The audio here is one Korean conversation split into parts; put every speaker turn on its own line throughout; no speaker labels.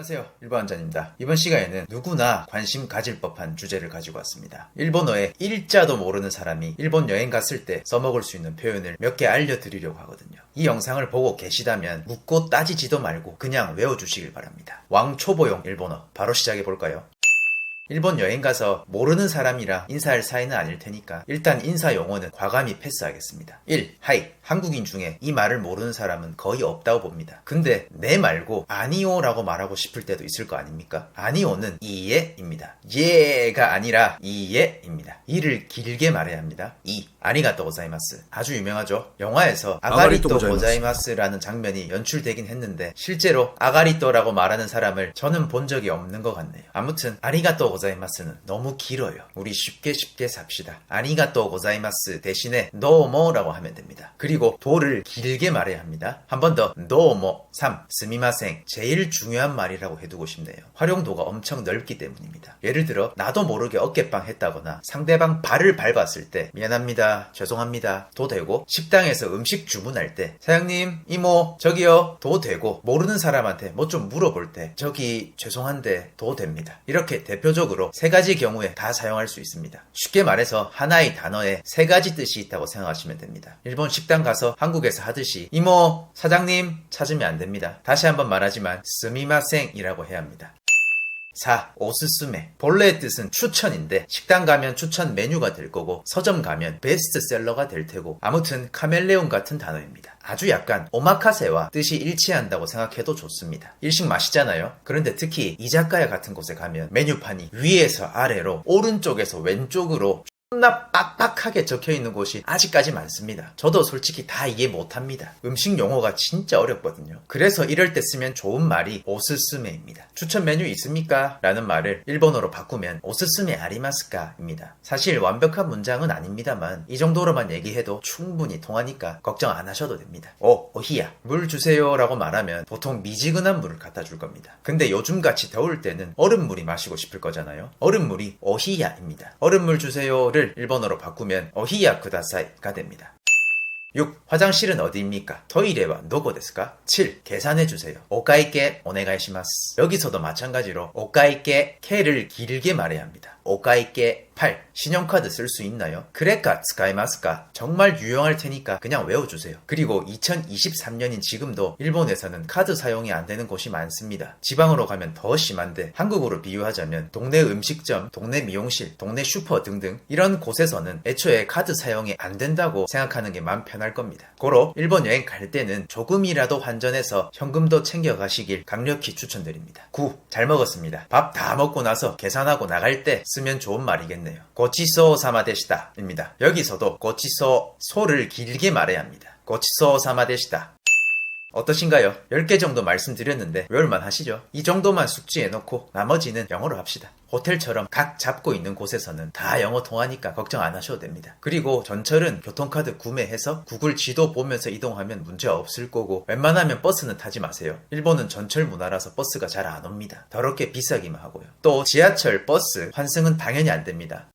안녕하세요. 일본한잔입니다. 이번 시간에는 누구나 관심 가질 법한 주제를 가지고 왔습니다. 일본어에 일자도 모르는 사람이 일본 여행 갔을 때 써먹을 수 있는 표현을 몇 개 알려드리려고 하거든요. 이 영상을 보고 계시다면 묻고 따지지도 말고 그냥 외워주시길 바랍니다. 왕초보용 일본어 바로 시작해 볼까요? 일본 여행 가서 모르는 사람이라 인사할 사이는 아닐 테니까 일단 인사 용어는 과감히 패스하겠습니다. 1. 하이. 한국인 중에 이 말을 모르는 사람은 거의 없다고 봅니다. 근데 네 말고 아니요 라고 말하고 싶을 때도 있을 거 아닙니까? 아니요는 이에입니다. 예가 아니라 이에입니다. 이를 길게 말해야 합니다. 이. 아리가또 고자이마스. 아주 유명하죠. 영화에서
아가리또
아가리또
고자이마스.
고자이마스라는 장면이 연출되긴 했는데 실제로 아가리또라고 말하는 사람을 저는 본 적이 없는 것 같네요. 아무튼 아리가또 고자이마스 는 너무 길어요. 우리 쉽게 쉽게 삽시다. 아리가또 고자이마스 대신에 노모라고 하면 됩니다. 그리고 도를 길게 말해야 합니다. 한 번더 노모 3 스미마생 제일 중요한 말이라고 해두고 싶네요. 활용도가 엄청 넓기 때문입니다. 예를 들어 나도 모르게 어깨빵 했다거나 상대방 발을 밟았을 때 미안합니다. 죄송합니다. 도 되고 식당에서 음식 주문할 때 사장님 이모 저기요 도 되고 모르는 사람한테 뭐 좀 물어볼 때 저기 죄송한데 도 됩니다. 이렇게 대표적으로 세 가지 경우에 다 사용할 수 있습니다. 쉽게 말해서 하나의 단어에 세 가지 뜻이 있다고 생각하시면 됩니다. 일본 식당 가서 한국에서 하듯이 이모 사장님 찾으면 안 됩니다. 다시 한번 말하지만 스미마생이라고 해야 합니다. 4. 오스스메. 본래의 뜻은 추천인데 식당 가면 추천 메뉴가 될 거고 서점 가면 베스트셀러가 될 테고 아무튼 카멜레온 같은 단어입니다. 아주 약간 오마카세와 뜻이 일치한다고 생각해도 좋습니다. 일식 마시잖아요. 그런데 특히 이자카야 같은 곳에 가면 메뉴판이 위에서 아래로 오른쪽에서 왼쪽으로 존나 빡 빡하게 적혀 있는 곳이 아직까지 많습니다. 저도 솔직히 다 이해 못합니다. 음식 용어가 진짜 어렵거든요. 그래서 이럴 때 쓰면 좋은 말이 오스스메입니다. 추천 메뉴 있습니까? 라는 말을 일본어로 바꾸면 오스스메 아리마스까입니다. 사실 완벽한 문장은 아닙니다만 이 정도로만 얘기해도 충분히 통하니까 걱정 안 하셔도 됩니다. 오, 오히야. 물 주세요 라고 말하면 보통 미지근한 물을 갖다 줄 겁니다. 근데 요즘같이 더울 때는 얼음물이 마시고 싶을 거잖아요. 얼음물이 오히야입니다. 얼음물 주세요를 일본어로 바꾸면 오히야 쿠다사이가 됩니다. 6. 화장실은 어디입니까? 토이레와 노고 데스까? 7. 계산해 주세요. 오카이케 오네가이시마스. 여기서도 마찬가지로 오카이케 케를 길게 말해야 합니다. 오카이케 8. 신용카드 쓸 수 있나요? 크레카 스카이마스까? 정말 유용할 테니까 그냥 외워주세요. 그리고 2023년인 지금도 일본에서는 카드 사용이 안 되는 곳이 많습니다. 지방으로 가면 더 심한데 한국으로 비유하자면 동네 음식점, 동네 미용실, 동네 슈퍼 등등 이런 곳에서는 애초에 카드 사용이 안 된다고 생각하는 게 마음 편할 겁니다. 고로 일본 여행 갈 때는 조금이라도 환전해서 현금도 챙겨가시길 강력히 추천드립니다. 9. 잘 먹었습니다. 밥 다 먹고 나서 계산하고 나갈 때 쓰면 좋은 말이겠네 요. 고치소 사마데시다 입니다. 여기서도 고치소 소를 길게 말해야 합니다. 고치소 사마데시다. 어떠신가요? 10개 정도 말씀드렸는데 외울만 하시죠? 이 정도만 숙지해놓고 나머지는 영어로 합시다. 호텔처럼 각 잡고 있는 곳에서는 다 영어 통하니까 걱정 안 하셔도 됩니다. 그리고 전철은 교통카드 구매해서 구글 지도 보면서 이동하면 문제 없을 거고 웬만하면 버스는 타지 마세요. 일본은 전철 문화라서 버스가 잘 안 옵니다. 더럽게 비싸기만 하고요. 또 지하철, 버스 환승은 당연히 안 됩니다.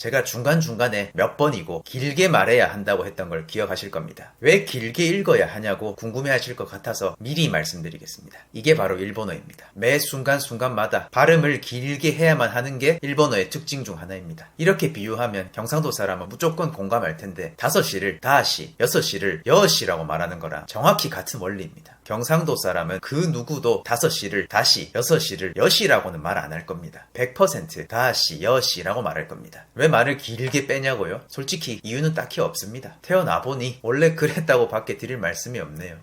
제가 중간중간에 몇 번이고 길게 말해야 한다고 했던 걸 기억하실 겁니다. 왜 길게 읽어야 하냐고 궁금해 하실 것 같아서 미리 말씀드리겠습니다. 이게 바로 일본어입니다. 매 순간순간마다 발음을 길게 해야만 하는 게 일본어의 특징 중 하나입니다. 이렇게 비유하면 경상도 사람은 무조건 공감할 텐데 5시를 다시, 6시를 여시라고 말하는 거랑 정확히 같은 원리입니다. 경상도 사람은 그 누구도 5시를 다시, 6시를 여시라고는 말 안 할 겁니다. 100% 다시, 여시라고 말할 겁니다. 왜 말을 길게 빼냐고요? 솔직히 이유는 딱히 없습니다. 태어나 보니 원래 그랬다고 밖에 드릴 말씀이 없네요.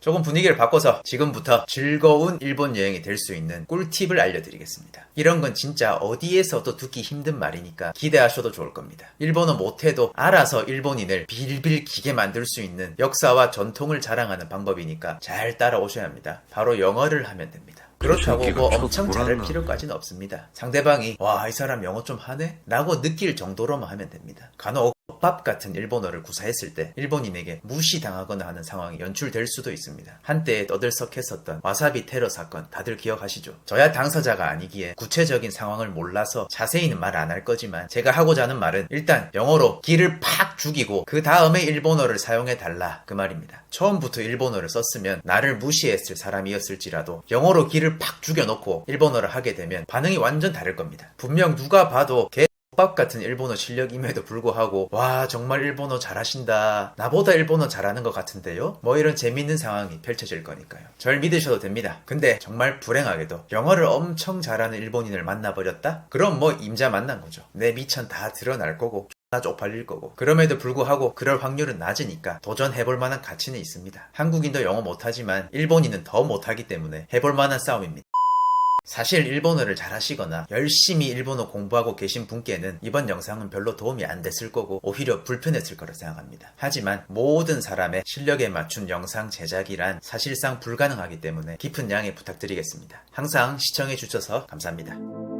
조금 분위기를 바꿔서 지금부터 즐거운 일본 여행이 될 수 있는 꿀팁을 알려드리겠습니다. 이런 건 진짜 어디에서도 듣기 힘든 말이니까 기대하셔도 좋을 겁니다. 일본어 못해도 알아서 일본인을 빌빌 기게 만들 수 있는 역사와 전통을 자랑하는 방법이니까 잘 따라오셔야 합니다. 바로 영어를 하면 됩니다. 그렇다고
뭐저
엄청 잘할. 필요까지는 없습니다. 상대방이 와 이 사람 영어 좀 하네? 라고 느낄 정도로만 하면 됩니다. 간혹 밥 같은 일본어를 구사했을 때 일본인에게 무시당하거나 하는 상황이 연출될 수도 있습니다. 한때 떠들썩했었던 와사비 테러 사건 다들 기억하시죠? 저야 당사자가 아니기에 구체적인 상황을 몰라서 자세히는 말 안 할 거지만 제가 하고자 하는 말은 일단 영어로 기를 팍 죽이고 그 다음에 일본어를 사용해 달라 그 말입니다. 처음부터 일본어를 썼으면 나를 무시했을 사람이었을지라도 영어로 기를 팍 죽여놓고 일본어를 하게 되면 반응이 완전 다를 겁니다. 분명 누가 봐도 개 밥 같은 일본어 실력임에도 불구하고 와 정말 일본어 잘하신다. 나보다 일본어 잘하는 것 같은데요? 뭐 이런 재밌는 상황이 펼쳐질 거니까요. 절 믿으셔도 됩니다. 근데 정말 불행하게도 영어를 엄청 잘하는 일본인을 만나버렸다? 그럼 뭐 임자 만난 거죠. 내 미천 다 드러날 거고 나 쪽팔릴 거고. 그럼에도 불구하고 그럴 확률은 낮으니까 도전해볼 만한 가치는 있습니다. 한국인도 영어 못하지만 일본인은 더 못하기 때문에 해볼 만한 싸움입니다 사실 일본어를 잘하시거나 열심히 일본어 공부하고 계신 분께는 이번 영상은 별로 도움이 안 됐을 거고 오히려 불편했을 거라 생각합니다. 하지만 모든 사람의 실력에 맞춘 영상 제작이란 사실상 불가능하기 때문에 깊은 양해 부탁드리겠습니다. 항상 시청해 주셔서 감사합니다.